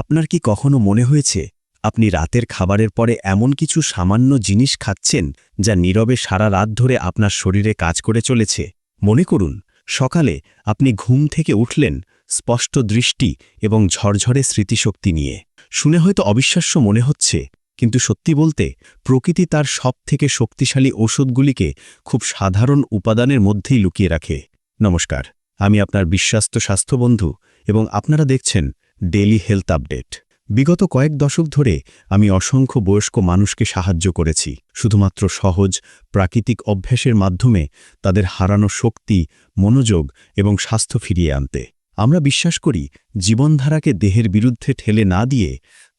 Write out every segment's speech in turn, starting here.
আপনার কি কখনো মনে হয়েছে, আপনি রাতের খাবারের পরে এমন কিছু সামান্য জিনিস খাচ্ছেন, যা নীরবে সারা রাত ধরে আপনার শরীরে কাজ করে চলেছে? মনে করুন, সকালে আপনি ঘুম থেকে উঠলেন, স্পষ্ট দৃষ্টি এবং ঝরঝরে স্মৃতিশক্তি নিয়ে। শুনে হয়তো অবিশ্বাস্য মনে হচ্ছে, কিন্তু সত্যি বলতে, প্রকৃতি তার সব থেকে শক্তিশালী ওষুধগুলিকে খুব সাধারণ উপাদানের মধ্যেই লুকিয়ে রাখে। নমস্কার, আমি আপনার বিশ্বাস্ত স্বাস্থ্যবন্ধু এবং আপনারা দেখছেন ডেলি হেলথ আপডেট। বিগত কয়েক দশক ধরে আমি অসংখ্য বয়স্ক মানুষকে সাহায্য করেছি, শুধুমাত্র সহজ, প্রাকৃতিক অভ্যাসের মাধ্যমে তাদের হারানো শক্তি, মনোযোগ এবং স্বাস্থ্য ফিরিয়ে আনতে। আমরা বিশ্বাস করি, জীবনধারাকে দেহের বিরুদ্ধে ঠেলে না দিয়ে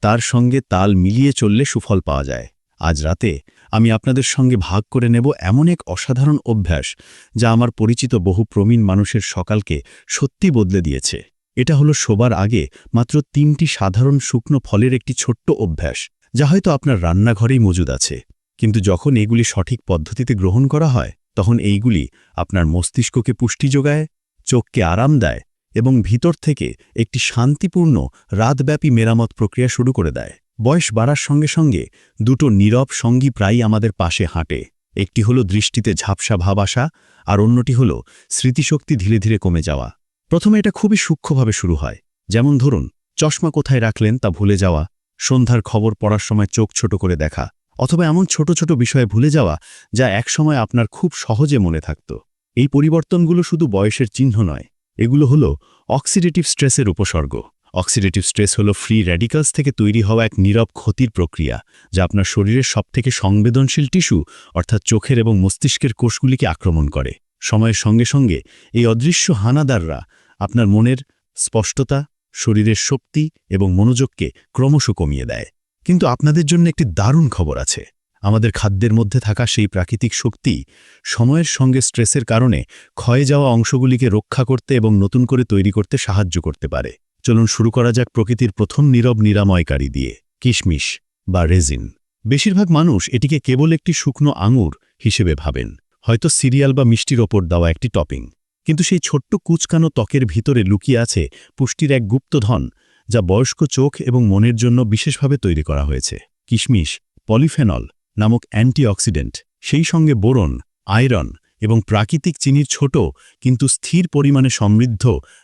তার সঙ্গে তাল মিলিয়ে চললে সুফল পাওয়া যায়। আজ রাতে আমি আপনাদের সঙ্গে ভাগ করে নেব এমন এক অসাধারণ অভ্যাস যা আমার পরিচিত বহু প্রবীণ মানুষের সকালকে সত্যি বদলে দিয়েছে। এটা হলো শোবার আগে মাত্র তিনটি সাধারণ শুকনো ফলের একটি ছোট্ট অভ্যাস, যা হয়তো আপনার রান্নাঘরেই মজুদ আছে। কিন্তু যখন এগুলি সঠিক পদ্ধতিতে গ্রহণ করা হয়, তখন এইগুলি আপনার মস্তিষ্ককে পুষ্টি যোগায়, চোখকে আরাম দেয় এবং ভিতর থেকে একটি শান্তিপূর্ণ, রাতব্যাপী মেরামত প্রক্রিয়া শুরু করে দেয়। বয়স বাড়ার সঙ্গে সঙ্গে দুটো নীরব সঙ্গী প্রায়ই আমাদের পাশে হাঁটে, একটি হলো দৃষ্টিতে ঝাপসা ভাব আসা আর অন্যটি হল স্মৃতিশক্তি ধীরে ধীরে কমে যাওয়া। প্রথমে এটা খুবই সূক্ষ্মভাবে শুরু হয়। যেমন ধরুন, চশমা কোথায় রাখলেন তা ভুলে যাওয়া, সন্ধ্যার খবর পড়ার সময় চোখ ছোট করে দেখা, অথবা এমন ছোট ছোট বিষয়ে ভুলে যাওয়া যা একসময় আপনার খুব সহজে মনে থাকত। এই পরিবর্তনগুলো শুধু বয়সের চিহ্ন নয়, এগুলো হলো অক্সিডেটিভ স্ট্রেসের উপসর্গ। অক্সিডেটিভ স্ট্রেস হলো ফ্রি র্যাডিকালস থেকে তৈরি হওয়া এক নীরব ক্ষতির প্রক্রিয়া, যা আপনার শরীরের সবথেকে সংবেদনশীল টিস্যু, অর্থাৎ চোখের এবং মস্তিষ্কের কোষগুলিকে আক্রমণ করে। সময়ের সঙ্গে সঙ্গে এই অদৃশ্য হানাদাররা আপনার মনের স্পষ্টতা, শরীরের শক্তি এবং মনোযোগকে ক্রমশ কমিয়ে দেয়। কিন্তু আপনাদের জন্য একটি দারুণ খবর আছে। আমাদের খাদ্যের মধ্যে থাকা সেই প্রাকৃতিক শক্তি সময়ের সঙ্গে স্ট্রেসের কারণে ক্ষয়ে যাওয়া অংশগুলিকে রক্ষা করতে এবং নতুন করে তৈরি করতে সাহায্য করতে পারে। চলুন শুরু করা যাক প্রকৃতির প্রথম নীরব নিরাময়কারী দিয়ে, কিশমিশ বা রেজিন। বেশিরভাগ মানুষ এটিকে কেবল একটি শুকনো আঙুর হিসেবে ভাবেন। হয়তো সিরিয়াল বা মিষ্টির ওপর দেওয়া একটি টপিং। কিন্তু সেই ছোট্ট কুচকানো ত্বকের ভিতরে লুকিয়ে আছে পুষ্টির এক গুপ্তধন যা বয়স্ক চোখ এবং মনের জন্য বিশেষভাবে তৈরি করা হয়েছে। কিশমিশ, পলিফেনল নামক অ্যান্টিঅক্সিডেন্ট, সেই সঙ্গে বোরন, আয়রন এবং প্রাকৃতিক চিনির ছোট কিন্তু স্থির পরিমাণে সমৃদ্ধ,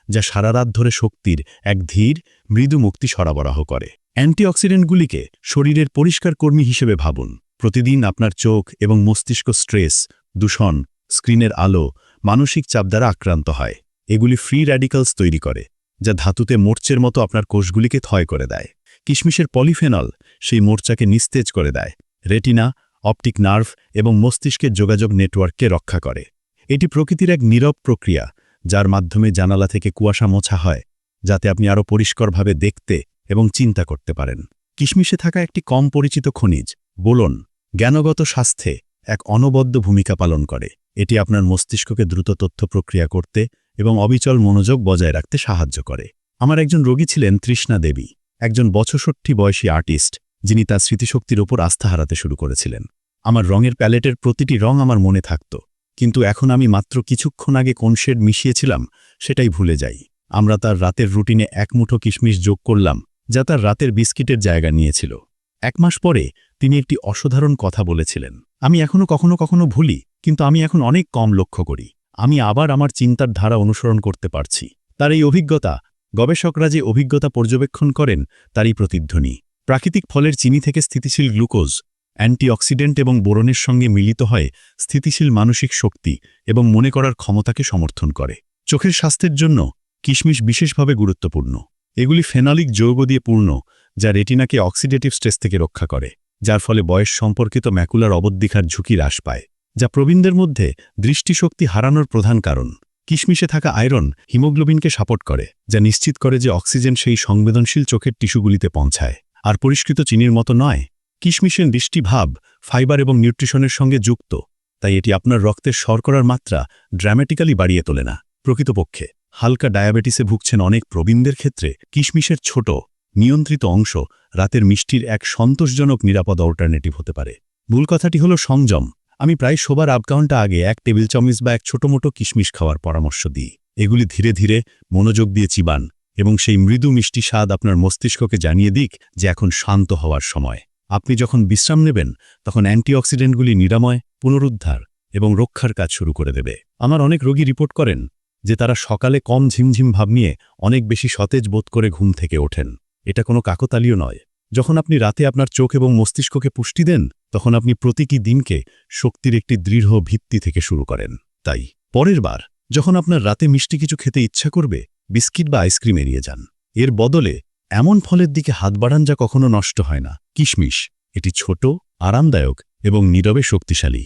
যা সারা রাত ধরে শক্তির এক ধীর, মৃদু মুক্তি সরবরাহ করে। অ্যান্টিঅক্সিডেন্টগুলিকে শরীরের পরিষ্কার কর্মী হিসেবে ভাবুন। প্রতিদিন আপনার চোখ এবং মস্তিষ্ক স্ট্রেস দূষণ, স্ক্রিনের আলো, মানসিক চাপ দ্বারা আক্রান্ত হয়। এগুলি ফ্রি র্যাডিক্যালস তৈরি করে, যা ধাতুতে মোর্চের মতো আপনার কোষগুলিকে থয় করে দেয়। কিশমিশের পলিফেনল সেই মোর্চাকে নিস্তেজ করে দেয়, রেটিনা, অপটিক নার্ভ এবং মস্তিষ্কের যোগাযোগ নেটওয়ার্ককে রক্ষা করে। এটি প্রকৃতির এক নীরব প্রক্রিয়া, যার মাধ্যমে জানালা থেকে কুয়াশা মোছা হয়, যাতে আপনি আরও পরিষ্কারভাবে দেখতে এবং চিন্তা করতে পারেন। কিশমিশে থাকা একটি কম পরিচিত খনিজ, বোলন, জ্ঞানগত স্বাস্থ্যে এক অনবদ্য ভূমিকা পালন করে। এটি আপনার মস্তিষ্ককে দ্রুত তথ্য প্রক্রিয়া করতে এবং অবিচল মনোযোগ বজায় রাখতে সাহায্য করে। আমার একজন রোগী ছিলেন তৃষ্ণা দেবী, একজন বছষট্টি বয়সী আর্টিস্ট, যিনি তার স্মৃতিশক্তির ওপর আস্থা হারাতে শুরু করেছিলেন। আমার রঙের প্যালেটের প্রতিটি রং আমার মনে থাকত, কিন্তু এখন আমি মাত্র কিছুক্ষণ আগে কোন শেড মিশিয়েছিলাম, সেটাই ভুলে যাই। আমরা তার রাতের রুটিনে এক মুঠো কিশমিশ যোগ করলাম, যা তার রাতের বিস্কিটের জায়গা নিয়েছিল। এক মাস পরে তিনি একটি অসাধারণ কথা বলেছিলেন। আমি এখনও কখনো কখনো ভুলি, কিন্তু আমি এখন অনেক কম লক্ষ্য করি। আমি আবার আমার চিন্তার ধারা অনুসরণ করতে পারছি। তার এই অভিজ্ঞতা, গবেষকরা যে অভিজ্ঞতা পর্যবেক্ষণ করেন, তারই প্রতিধ্বনি। প্রাকৃতিক ফলের চিনি থেকে স্থিতিশীল গ্লুকোজ, অ্যান্টিঅক্সিডেন্ট এবং বোরনের সঙ্গে মিলিত হয়ে স্থিতিশীল মানসিক শক্তি এবং মনে করার ক্ষমতাকে সমর্থন করে। চোখের স্বাস্থ্যের জন্য কিশমিশ বিশেষভাবে গুরুত্বপূর্ণ। এগুলি ফেনালিক যৌগ দিয়ে পূর্ণ, যা রেটিনাকে অক্সিডেটিভ স্ট্রেস থেকে রক্ষা করে। যার ফলে বয়স সম্পর্কিত ম্যাকুলার অবদ্দিখার ঝুঁকি হ্রাস পায়, যা প্রবীণদের মধ্যে দৃষ্টিশক্তি হারানোর প্রধান কারণ। কিশমিশে থাকা আয়রন হিমোগ্লোবিনকে সাপোর্ট করে, যা নিশ্চিত করে যে অক্সিজেন সেই সংবেদনশীল চোখের টিস্যুগুলিতে পৌঁছায়। আর পরিষ্কৃত চিনির মতো নয়, কিশমিশের দৃষ্টিভাব, ফাইবার এবং নিউট্রিশনের সঙ্গে যুক্ত, তাই এটি আপনার রক্তের শর্করার মাত্রা ড্রামাটিক্যালি বাড়িয়ে তোলে না। প্রকৃতপক্ষে, হালকা ডায়াবেটিসে ভুগছেন অনেক প্রবীণদের ক্ষেত্রে কিশমিশের ছোট নিয়ন্ত্রিত অংশ রাতের মিষ্টির এক সন্তোষজনক নিরাপদ অল্টারনেটিভ হতে পারে। মূল কথাটি হল সংযম। আমি প্রায় শোবার আবকাউন্টা আগে এক টেবিল চামিচ বা এক ছোট মোটো কিশমিশ খাওয়ার পরামর্শ দিই। এগুলি ধীরে ধীরে মনোযোগ দিয়ে চিবান এবং সেই মৃদু মিষ্টি স্বাদ আপনার মস্তিষ্ককে জানিয়ে দিক যে এখন শান্ত হওয়ার সময়। আপনি যখন বিশ্রাম নেবেন, তখন অ্যান্টিঅক্সিডেন্টগুলি নিরাময়, পুনরুদ্ধার এবং রক্ষার কাজ শুরু করে দেবে। আমার অনেক রোগী রিপোর্ট করেন যে তারা সকালে কম ঝিমঝিম ভাব নিয়ে অনেক বেশি সতেজ বোধ করে ঘুম থেকে ওঠেন। এটা কোনো কাকতালীয় নয়। যখন আপনি রাতে আপনার চোখ এবং মস্তিষ্ককে পুষ্টি দেন, তখন আপনি প্রতিটি দিনকে শক্তির একটি দৃঢ় ভিত্তি থেকে শুরু করেন। তাই, পরের বার, যখন আপনার রাতে মিষ্টি কিছু খেতে ইচ্ছা করবে, বিস্কিট বা আইসক্রিম এড়িয়ে যান। এর বদলে, এমন ফলের দিকে হাত বাড়ান যা কখনো নষ্ট হয় না। কিশমিশ, এটি ছোট, আরামদায়ক এবং নীরবে শক্তিশালী।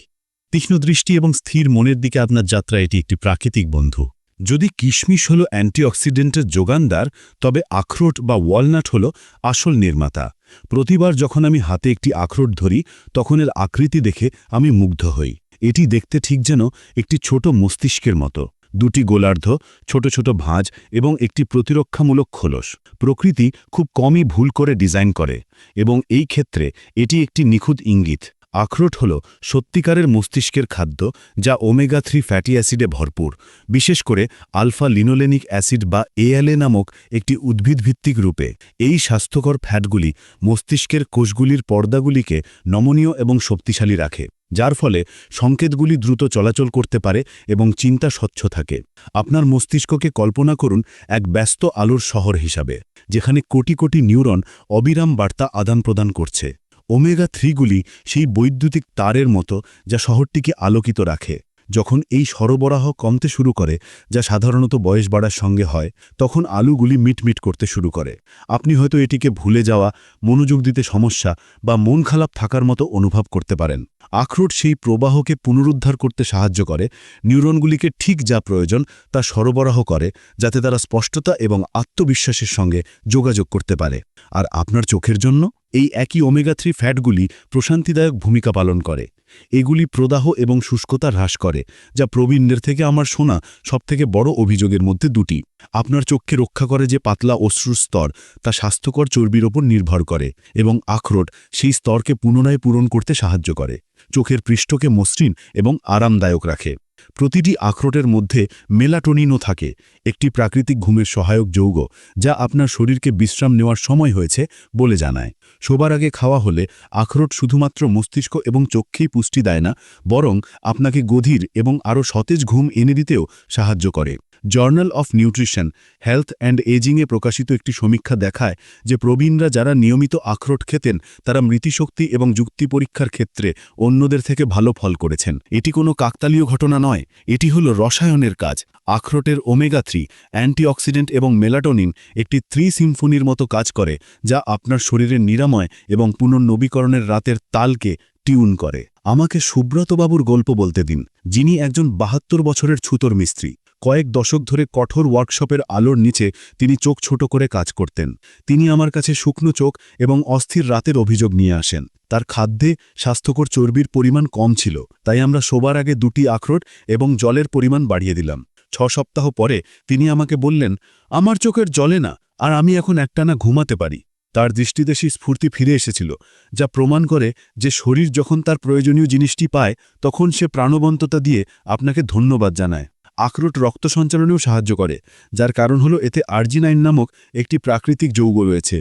তীক্ষ্ণ দৃষ্টি এবং স্থির মনের দিকে আপনার যাত্রা এটি একটি প্রাকৃতিক বন্ধু। যদি কিশমিশ হল অ্যান্টিঅক্সিডেন্টের যোগানদার, তবে আখরোট বা ওয়ালনাট হল আসল নির্মাতা। প্রতিবার যখন আমি হাতে একটি আখরোট ধরি, তখন এর আকৃতি দেখে আমি মুগ্ধ হই। এটি দেখতে ঠিক যেন একটি ছোট মস্তিষ্কের মতো। দুটি গোলার্ধ, ছোট ছোট ভাঁজ এবং একটি প্রতিরক্ষামূলক খোলস। প্রকৃতি খুব কমই ভুল করে ডিজাইন করে এবং এই ক্ষেত্রে এটি একটি নিখুঁত ইঙ্গিত। আখরোট হল সত্যিকারের মস্তিষ্কের খাদ্য যা ওমেগা থ্রি ফ্যাটি অ্যাসিডে ভরপুর। বিশেষ করে আলফা লিনোলেনিক অ্যাসিড বা এএলএ নামক একটি উদ্ভিদভিত্তিক রূপে। এই স্বাস্থ্যকর ফ্যাটগুলি মস্তিষ্কের কোষগুলির পর্দাগুলিকে নমনীয় এবং শক্তিশালী রাখে, যার ফলে সংকেতগুলি দ্রুত চলাচল করতে পারে এবং চিন্তা স্বচ্ছ থাকে। আপনার মস্তিষ্ককে কল্পনা করুন এক ব্যস্ত আলোর শহর হিসাবে, যেখানে কোটি কোটি নিউরন অবিরাম বার্তা আদান প্রদান করছে। ওমেগা থ্রিগুলি সেই বৈদ্যুতিক তারের মতো যা শহরটিকে আলোকিত রাখে। যখন এই সরবরাহ কমতে শুরু করে, যা সাধারণত বয়স বাড়ার সঙ্গে হয়, তখন আলুগুলি মিটমিট করতে শুরু করে। আপনি হয়তো এটিকে ভুলে যাওয়া, মনোযোগ দিতে সমস্যা বা মন খারাপ থাকার মতো অনুভব করতে পারেন। আখরোট সেই প্রবাহকে পুনরুদ্ধার করতে সাহায্য করে, নিউরনগুলিকে ঠিক যা প্রয়োজন তা সরবরাহ করে, যাতে তারা স্পষ্টতা এবং আত্মবিশ্বাসের সঙ্গে যোগাযোগ করতে পারে। আর আপনার চোখের জন্য? এই একই ওমেগা থ্রি ফ্যাটগুলি প্রশান্তিদায়ক ভূমিকা পালন করে। এগুলি প্রদাহ এবং শুষ্কতা হ্রাস করে, যা প্রবীণদের থেকে আমার শোনা সবথেকে বড় অভিযোগের মধ্যে দুটি। আপনার চোখকে রক্ষা করে যে পাতলা অশ্রুর স্তর, তা স্বাস্থ্যকর চর্বির ওপর নির্ভর করে এবং আখরোট সেই স্তরকে পুনরায় পূরণ করতে সাহায্য করে। চোখের পৃষ্ঠকে মসৃণ এবং আরামদায়ক রাখে। প্রতিটি আখরোটের মধ্যে মেলাটোনিনও থাকে, একটি প্রাকৃতিক ঘুমের সহায়ক যৌগ যা আপনার শরীরকে বিশ্রাম নেওয়ার সময় হয়েছে বলে জানায়। শোবার আগে খাওয়া হলে আখরোট শুধুমাত্র মস্তিষ্ক এবং চক্ষেই পুষ্টি দেয় না, বরং আপনাকে গধীর এবং আরও সতেজ ঘুম এনে দিতেও সাহায্য করে। Journal of nutrition health and এজিংয়ে প্রকাশিত একটি সমীক্ষা দেখায় যে প্রবীণরা যারা নিয়মিত আখরোট খেতেন, তারা মৃতিশক্তি এবং যুক্তি পরীক্ষার ক্ষেত্রে অন্যদের থেকে ভালো ফল করেছেন। এটি কোনো কাকতালীয় ঘটনা নয়, এটি হল রসায়নের কাজ। আখরোটের ওমেগা থ্রি অ্যান্টিঅক্সিডেন্ট এবং মেলাটোনিন একটি থ্রি সিম্ফনির মতো কাজ করে, যা আপনার শরীরের নিরাময় এবং পুনর্নবীকরণের রাতের তালকে টিউন করে। আমাকে সুব্রতবাবুর গল্প বলতে দিন, যিনি একজন বাহাত্তর বছরের ছুতর মিস্ত্রি। কয়েক দশক ধরে কঠোর ওয়ার্কশপের আলোর নিচে তিনি চোখ ছোট করে কাজ করতেন। তিনি আমার কাছে শুকনো চোখ এবং অস্থির রাতের অভিযোগ নিয়ে আসেন। তার খাদ্যে স্বাস্থ্যকর চর্বির পরিমাণ কম ছিল, তাই আমরা শোবার আগে দুটি আখরোট এবং জলের পরিমাণ বাড়িয়ে দিলাম। ছ সপ্তাহ পরে তিনি আমাকে বললেন, আমার চোখের জলে না, আর আমি এখন একটানা ঘুমাতে পারি। তার দৃষ্টিদেশী স্ফূর্তি ফিরে এসেছিল, যা প্রমাণ করে যে শরীর যখন তার প্রয়োজনীয় জিনিসটি পায়, তখন সে প্রাণবন্ততা দিয়ে আপনাকে ধন্যবাদ জানায়। আখরোট রক্ত সঞ্চালনেও সাহায্য করে, যার কারণ হলো এতে আর্জিনাইন নামক একটি প্রাকৃতিক যৌগ রয়েছে।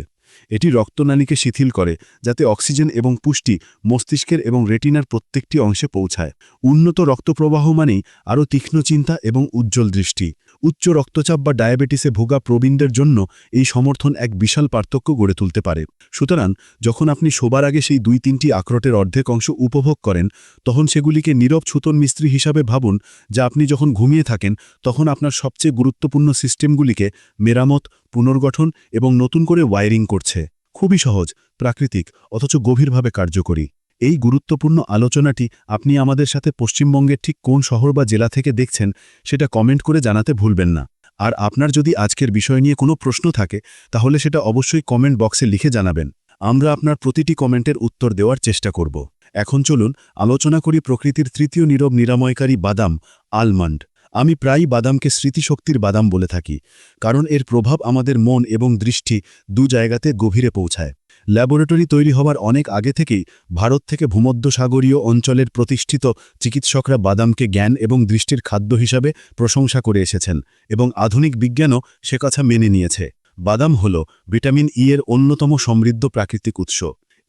এটি রক্তনালীকে শিথিল করে, যাতে অক্সিজেন এবং পুষ্টি মস্তিষ্কের এবং রেটিনার প্রত্যেকটি অংশে পৌঁছায়। উন্নত রক্তপ্রবাহ মানেই আরও তীক্ষ্ণ চিন্তা এবং উজ্জ্বল দৃষ্টি। উচ্চ রক্তচাপ বা ডায়াবেটিসে ভোগা প্রবীণদের জন্য এই সমর্থন এক বিশাল পার্থক্য গড়ে তুলতে পারে। সুতরাং, যখন আপনি শোবার আগে সেই দুই তিনটি আখরোটের অর্ধেক অংশ উপভোগ করেন, তখন সেগুলিকে নীরব ছুতন মিস্ত্রি হিসাবে ভাবুন, যা আপনি যখন ঘুমিয়ে থাকেন, তখন আপনার সবচেয়ে গুরুত্বপূর্ণ সিস্টেমগুলিকে মেরামত, পুনর্গঠন এবং নতুন করে ওয়ারিং করছে। খুবই সহজ, প্রাকৃতিক, অথচ গভীরভাবে কার্যকরী। এই গুরুত্বপূর্ণ আলোচনাটি আপনি আমাদের সাথে পশ্চিমবঙ্গের ঠিক কোন শহর বা জেলা থেকে দেখছেন, সেটা কমেন্ট করে জানাতে ভুলবেন না। আর আপনার যদি আজকের বিষয় নিয়ে কোনো প্রশ্ন থাকে, তাহলে সেটা অবশ্যই কমেন্ট বক্সে লিখে জানাবেন। আমরা আপনার প্রতিটি কমেন্টের উত্তর দেওয়ার চেষ্টা করব। এখন চলুন আলোচনা করি প্রকৃতির তৃতীয় নীরব নিরাময়কারী বাদাম, আলমন্ড। আমি প্রায়ই বাদামকে স্মৃতিশক্তির বাদাম বলে থাকি, কারণ এর প্রভাব আমাদের মন এবং দৃষ্টি দু জায়গাতে গভীরে পৌঁছায়। ল্যাবরেটরি তৈরি হওয়ার অনেক আগে থেকেই ভারত থেকে ভূমধ্যসাগরীয় অঞ্চলের প্রতিষ্ঠিত চিকিৎসকরা বাদামকে জ্ঞান এবং দৃষ্টির খাদ্য হিসাবে প্রশংসা করে এসেছেন এবং আধুনিক বিজ্ঞানও সে কথা মেনে নিয়েছে। বাদাম হল ভিটামিন ই এর অন্যতম সমৃদ্ধ প্রাকৃতিক উৎস।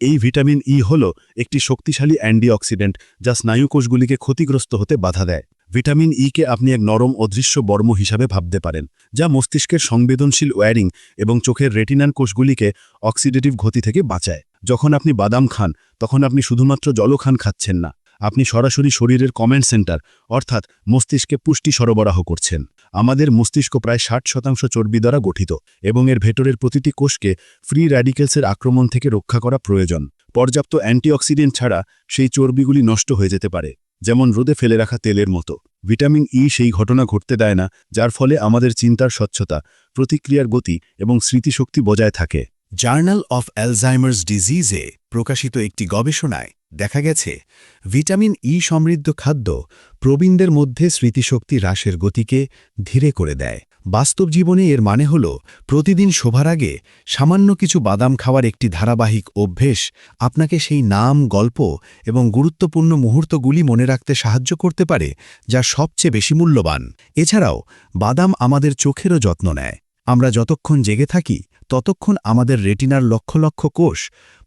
এই ভিটামিন ই হল একটি শক্তিশালী অ্যান্টিঅক্সিডেন্ট যা স্নায়ুকোষগুলিকে ক্ষতিগ্রস্ত হতে বাধা দেয়। ভিটামিন ই কে আপনি এক নরম অদৃশ্য বর্ম হিসাবে ভাবতে পারেন, যা মস্তিষ্কের সংবেদনশীল ওয়্যারিং এবং চোখের রেটিনান কোষগুলিকে অক্সিডেটিভ গতি থেকে বাঁচায়। যখন আপনি বাদাম খান, তখন আপনি শুধুমাত্র জলখান খাচ্ছেন না, আপনি সরাসরি শরীরের কমেন্ট সেন্টার, অর্থাৎ মস্তিষ্কে পুষ্টি সরবরাহ করছেন। আমাদের মস্তিষ্ক প্রায় ষাট শতাংশ চর্বি দ্বারা গঠিত এবং এর ভেতরের প্রতিটি কোষকে ফ্রি র্যাডিক্যালসের আক্রমণ থেকে রক্ষা করা প্রয়োজন। পর্যাপ্ত অ্যান্টিঅক্সিডেন্ট ছাড়া সেই চর্বিগুলি নষ্ট হয়ে যেতে পারে। যেমন রোদে ফেলে রাখা তেলের মতো। ভিটামিন ই সেই ঘটনা ঘটতে দেয় না, যার ফলে আমাদের চিন্তার স্বচ্ছতা, প্রতিক্রিয়ার গতি এবং স্মৃতিশক্তি বজায় থাকে। জার্নাল অফ অ্যালজাইমার্স ডিজিজে প্রকাশিত একটি গবেষণায় দেখা গেছে, ভিটামিন ই সমৃদ্ধ খাদ্য প্রবীণদের মধ্যে স্মৃতিশক্তি হ্রাসের গতিকে ধীরে করে দেয়। বাস্তব জীবনে এর মানে হল, প্রতিদিন শোভার আগে সামান্য কিছু বাদাম খাওয়ার একটি ধারাবাহিক অভ্যেস আপনাকে সেই নাম, গল্প এবং গুরুত্বপূর্ণ মুহূর্তগুলি মনে রাখতে সাহায্য করতে পারে, যা সবচেয়ে বেশি মূল্যবান। এছাড়াও, বাদাম আমাদের চোখেরও যত্ন নেয়। আমরা যতক্ষণ জেগে থাকি ততক্ষণ আমাদের রেটিনার লক্ষ লক্ষ কোষ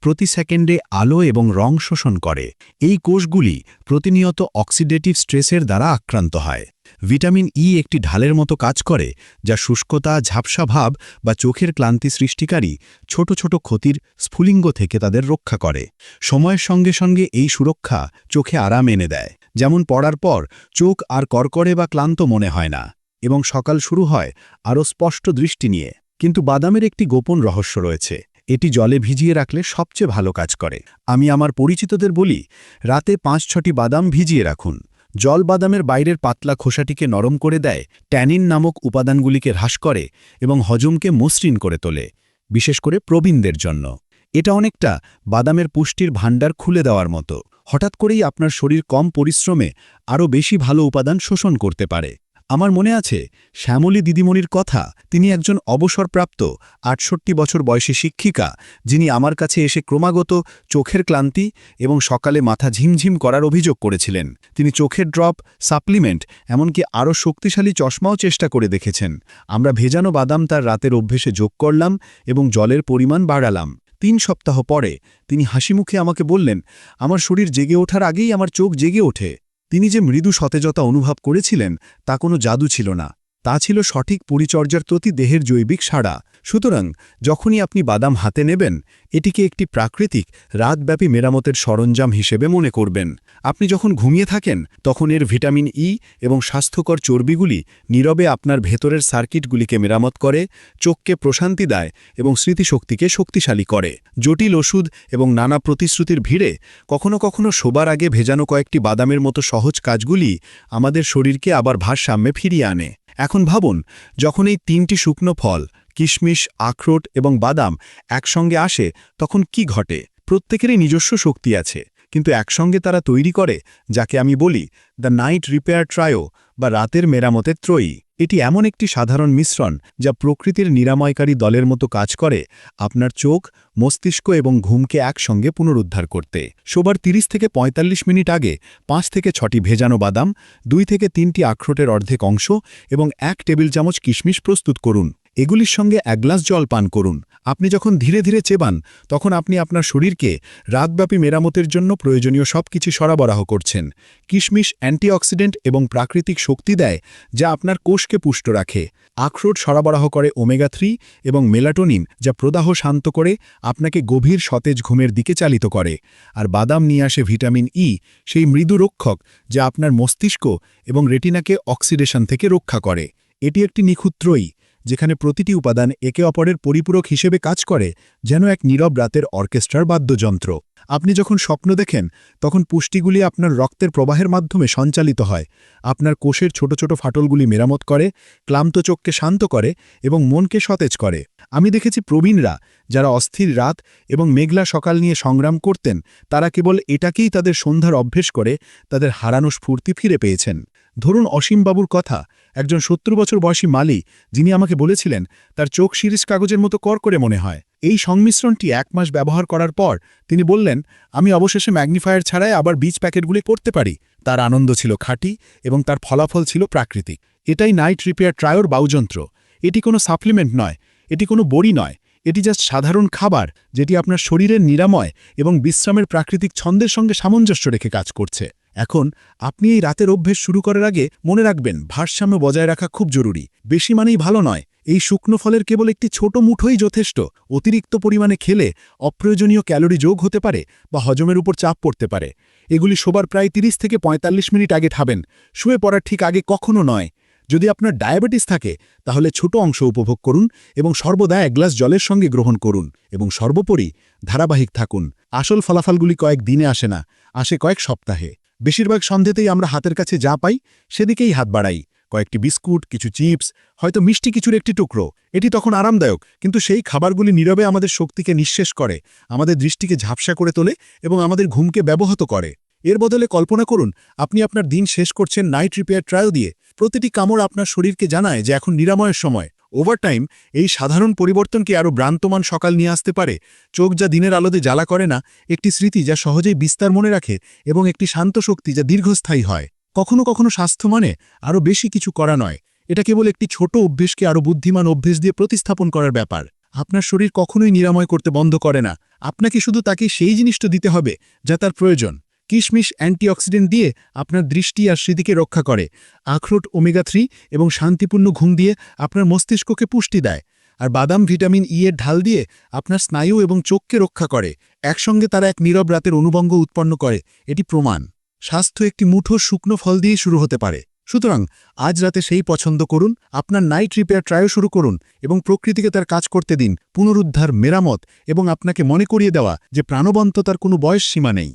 প্রতি সেকেন্ডে আলো এবং রং শোষণ করে। এই কোষগুলি প্রতিনিয়ত অক্সিডেটিভ স্ট্রেসের দ্বারা আক্রান্ত হয়। ভিটামিন ই একটি ঢালের মতো কাজ করে, যা শুষ্কতা, ঝাপসা ভাব বা চোখের ক্লান্তি সৃষ্টিকারী ছোট ছোট ক্ষতির স্ফুলিঙ্গ থেকে তাদের রক্ষা করে। সময়ের সঙ্গে সঙ্গে এই সুরক্ষা চোখে আরাম এনে দেয়। যেমন পড়ার পর চোখ আর করকরে বা ক্লান্ত মনে হয় না, এবং সকাল শুরু হয় আরও স্পষ্ট দৃষ্টি নিয়ে। কিন্তু বাদামের একটি গোপন রহস্য রয়েছে। এটি জলে ভিজিয়ে রাখলে সবচেয়ে ভালো কাজ করে। আমি আমার পরিচিতদের বলি, রাতে পাঁচ ছটি বাদাম ভিজিয়ে রাখুন। জল বাদামের বাইরের পাতলা খোসাটিকে নরম করে দেয়, ট্যানিন নামক উপাদানগুলিকে হ্রাস করে এবং হজমকে মসৃণ করে তোলে, বিশেষ করে প্রবীণদের জন্য। এটা অনেকটা বাদামের পুষ্টির ভাণ্ডার খুলে দেওয়ার মতো। হঠাৎ করেই আপনার শরীর কম পরিশ্রমে আরও বেশি ভালো উপাদান শোষণ করতে পারে। আমার মনে আছে, শ্যামলী দিদিমণির কথা, তিনি একজন অবসরপ্রাপ্ত আটষট্টি বছর বয়সী শিক্ষিকা, যিনি আমার কাছে এসে ক্রমাগত চোখের ক্লান্তি এবং সকালে মাথা ঝিমঝিম করার অভিযোগ করেছিলেন। তিনি চোখের ড্রপ, সাপ্লিমেন্ট, এমনকি আরও শক্তিশালী চশমাও চেষ্টা করে দেখেছেন। আমরা ভেজানো বাদাম তার রাতের অভ্যেসে যোগ করলাম এবং জলের পরিমাণ বাড়ালাম। তিন সপ্তাহ পরে তিনি হাসিমুখে আমাকে বললেন, আমার শরীর জেগে ওঠার আগেই আমার চোখ জেগে ওঠে। তিনি যে মৃদু সতেজতা অনুভব করেছিলেন তা কোনো জাদু ছিল না। তা ছিল সঠিক পরিচর্যার প্রতি দেহের জৈবিক সাড়া। সুতরাং, যখনই আপনি বাদাম হাতে নেবেন, এটিকে একটি প্রাকৃতিক, রাতব্যাপী মেরামতের সরঞ্জাম হিসেবে মনে করবেন। আপনি যখন ঘুমিয়ে থাকেন, তখন এর ভিটামিন ই এবং স্বাস্থ্যকর চর্বিগুলি নীরবে আপনার ভেতরের সার্কিটগুলিকে মেরামত করে, চোখকে প্রশান্তি দেয় এবং স্মৃতিশক্তিকে শক্তিশালী করে। জটিল ওষুধ এবং নানা প্রতিশ্রুতির ভিড়ে, কখনো কখনো শোবার আগে ভেজানো কয়েকটি বাদামের মতো সহজ কাজগুলি আমাদের শরীরকে আবার ভারসাম্যে ফিরিয়ে আনে। এখন ভাবুন, যখন এই তিনটি শুকনো ফল, কিশমিশ, আখরোট এবং বাদাম একসঙ্গে আসে, তখন কি ঘটে? প্রত্যেকেরই নিজস্ব শক্তি আছে, কিন্তু একসঙ্গে তারা তৈরি করে, যাকে আমি বলি, দ্য নাইট রিপেয়ার ট্রায়ো বা রাতের মেরামতের ত্রয়ী এটি এমন একটি সাধারণ মিশ্রণ যা প্রকৃতির নিরাময়কারী দলের মতো কাজ করে, আপনার চোখ, মস্তিষ্ক এবং ঘুমকে একসঙ্গে পুনরুদ্ধার করতে। শোবার ৩০ থেকে ৪৫ মিনিট আগে পাঁচ থেকে ছটি ভেজানো বাদাম, দুই থেকে তিনটি আখরোটের অর্ধেক অংশ এবং এক টেবিল চামচ কিশমিশ প্রস্তুত করুন। এগুলির সঙ্গে এক গ্লাস জল পান করুন। আপনি যখন ধীরে ধীরে চেবান, তখন আপনি আপনার শরীরকে রাতব্যাপী মেরামতের জন্য প্রয়োজনীয় সব কিছু সরবরাহ করছেন। কিশমিশ অ্যান্টিঅক্সিডেন্ট এবং প্রাকৃতিক শক্তি দেয়, যা আপনার কোষকে পুষ্ট রাখে। আখরোট সরবরাহ করে ওমেগা থ্রি এবং মেলাটোনিন, যা প্রদাহ শান্ত করে, আপনাকে গভীর সতেজ ঘুমের দিকে চালিত করে। আর বাদাম নিয়ে আসে ভিটামিন ই, সেই মৃদু রক্ষক, যা আপনার মস্তিষ্ক এবং রেটিনাকে অক্সিডেশন থেকে রক্ষা করে। এটি একটি নিখুত্রই যেখানে প্রতিটি উপাদান একে অপরের পরিপূরক হিসেবে কাজ করে, যেন এক নীরব রাতের অর্কেস্ট্রার বাদ্যযন্ত্র। আপনি যখন স্বপ্ন দেখেন, তখন পুষ্টিগুলি আপনার রক্তের প্রবাহের মাধ্যমে সঞ্চালিত হয়। আপনার কোষের ছোট ছোট ফাটলগুলি মেরামত করে, ক্লান্ত চোখকে শান্ত করে এবং মনকে সতেজ করে। আমি দেখেছি প্রবীণরা, যারা অস্থির রাত এবং মেঘলা সকাল নিয়ে সংগ্রাম করতেন, তারা কেবল এটাকেই তাদের সন্ধ্যার অভ্যেস করে, তাদের হারানো স্ফূর্তি ফিরে পেয়েছেন। ধরুন অসীমবাবুর কথা, একজন সত্তর বছর বয়সী মালি যিনি আমাকে বলেছিলেন, তার চোখ শিরিষ কাগজের মতো কর করে মনে হয়। এই সংমিশ্রণটি এক মাস ব্যবহার করার পর তিনি বললেন, আমি অবশেষে ম্যাগনিফায়ার ছাড়াই আবার বীজ প্যাকেটগুলি পড়তে পারি। তার আনন্দ ছিল খাঁটি এবং তার ফলাফল ছিল প্রাকৃতিক। এটাই নাইট রিপেয়ার ট্রায়োর বাউযন্ত্র। এটি কোনো সাপ্লিমেন্ট নয়, এটি কোনো বড়ি নয়, এটি জাস্ট সাধারণ খাবার যেটি আপনার শরীরের নিরাময় এবং বিশ্রামের প্রাকৃতিক ছন্দের সঙ্গে সামঞ্জস্য রেখে কাজ করছে। এখন আপনি এই রাতের অভ্যেস শুরু করার আগে মনে রাখবেন, ভারসাম্য বজায় রাখা খুব জরুরি। বেশি মানেই ভালো নয়, এই শুকনো ফলের কেবল একটি ছোট মুঠোই যথেষ্ট। অতিরিক্ত পরিমাণে খেলে অপ্রয়োজনীয় ক্যালোরি যোগ হতে পারে বা হজমের উপর চাপ পড়তে পারে। এগুলি শোবার প্রায় ৩০ থেকে ৪৫ মিনিট আগে খাবেন, শুয়ে পড়ার ঠিক আগে কখনো নয়। যদি আপনার ডায়াবেটিস থাকে, তাহলে ছোট অংশ উপভোগ করুন এবং সর্বদা এক গ্লাস জলের সঙ্গে গ্রহণ করুন এবং সর্বোপরি ধারাবাহিক থাকুন। আসল ফলাফলগুলি কয়েক দিনে আসে না, আসে কয়েক সপ্তাহে। বেশিরভাগ সন্ধেতেই আমরা হাতের কাছে যা পাই, সেদিকেই হাত বাড়াই। কয়েকটি বিস্কুট, কিছু চিপস, হয়তো মিষ্টি কিছুর একটি টুকরো। এটি তখন আরামদায়ক, কিন্তু সেই খাবারগুলি নীরবে আমাদের শক্তিকে নিঃশেষ করে, আমাদের দৃষ্টিকে ঝাপসা করে তোলে এবং আমাদের ঘুমকে ব্যবহত করে। এর বদলে কল্পনা করুন, আপনি আপনার দিন শেষ করছেন নাইট রিপেয়ার ট্রায়াল দিয়ে। প্রতিটি কামড় আপনার শরীরকে জানায় যে এখন নিরাময়ের সময়। ওভারটাইম এই সাধারণ পরিবর্তনকে আরও ভ্রান্তমান সকাল নিয়ে আসতে পারে? চোখ যা দিনের আলোতে জ্বালা করে না, একটি স্মৃতি যা সহজেই বিস্তার মনে রাখে এবং একটি শান্ত শক্তি যা দীর্ঘস্থায়ী হয়। কখনো কখনো স্বাস্থ্য মানে আরও বেশি কিছু করা নয়। এটা কেবল একটি ছোট অভ্যেসকে আরও বুদ্ধিমান অভ্যেস দিয়ে প্রতিস্থাপন করার ব্যাপার। আপনার শরীর কখনোই নিরাময় করতে বন্ধ করে না। আপনাকে শুধু তাকে সেই জিনিসটা দিতে হবে যা তার প্রয়োজন। কিশমিশ অ্যান্টিঅক্সিডেন্ট দিয়ে আপনার দৃষ্টি আর স্মৃতিকে রক্ষা করে। আখরোট ওমেগা থ্রি এবং শান্তিপূর্ণ ঘুম দিয়ে আপনার মস্তিষ্ককে পুষ্টি দেয়। আর বাদাম, ভিটামিন ই এর ঢাল দিয়ে আপনার স্নায়ু এবং চোখকে রক্ষা করে। একসঙ্গে তারা এক নীরব রাতের অনুবঙ্গ উৎপন্ন করে। এটি প্রমাণ। স্বাস্থ্য একটি মুঠো শুকনো ফল দিয়ে শুরু হতে পারে। সুতরাং আজ রাতে সেই পছন্দ করুন, আপনার নাইট রিপেয়ার ট্রায়ও শুরু করুন এবং প্রকৃতিকে তার কাজ করতে দিন। পুনরুদ্ধার, মেরামত এবং আপনাকে মনে করিয়ে দেওয়া যে প্রাণবন্ততার কোনো বয়স সীমা নেই।